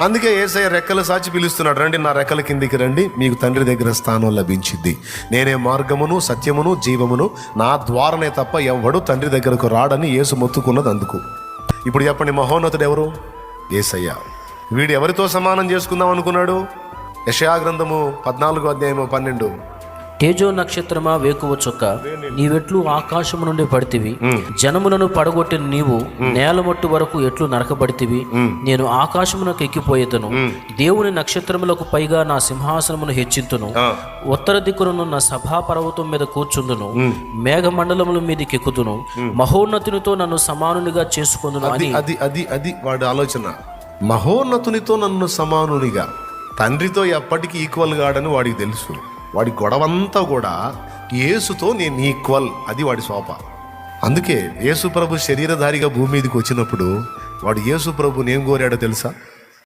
అందుకే ఏసయ్య రెక్కలు సాచి పిలుస్తున్నాడు. రండి నా రెక్కల కిందికి రండి. మీకు తండ్రి దగ్గర స్థానం లభించింది నేనే మార్గమును సత్యమును జీవమును. నా ద్వారనే తప్ప ఎవడు తండ్రి దగ్గరకు రాడని యేసు మొత్తుకున్నది అందుకు. ఇప్పుడు చెప్పండి మహోన్నతుడు ఎవరు? ఏసయ్య. వీడు ఎవరితో సమానం చేసుకుందాం అనుకున్నాడు? యశయాగ్రంథము పద్నాలుగో అధ్యాయము పన్నెండు. తేజో నక్షత్రమా వేకువ చుక్క. నీవెట్లు ఆకాశము నుండి పడితివి. జనములను పడగొట్టిన నీవు నేలమట్టు వరకు ఎట్లు నరకబడితివి. నేను ఆకాశమునకు ఎక్కిపోయేదను. దేవుని నక్షత్రములకు పైగా నా సింహాసనమును హెచ్చింతును. ఉత్తర దిక్కునున్న సభా పర్వతం మీద కూర్చుందును. మేఘమండలముల మీదకి ఎక్కుదును. మహోన్నతునితో నన్ను సమానునిగా చేసుకుందును అని. అది అది అది వాడి ఆలోచన. మహోన్నతునితో నన్ను సమానునిగా. తండ్రితో ఎప్పటికీ ఈక్వల్ గాడని వాడికి తెలుసు. వాడి గొడవంతా కూడా యేసుతో నేను ఈక్వల్. అది వాడి శోభ అందుకే యేసు ప్రభు శరీరధారిగా భూమి మీదకి వచ్చినప్పుడు వాడు యేసు ప్రభుని ఏం కోరాడో తెలుసా?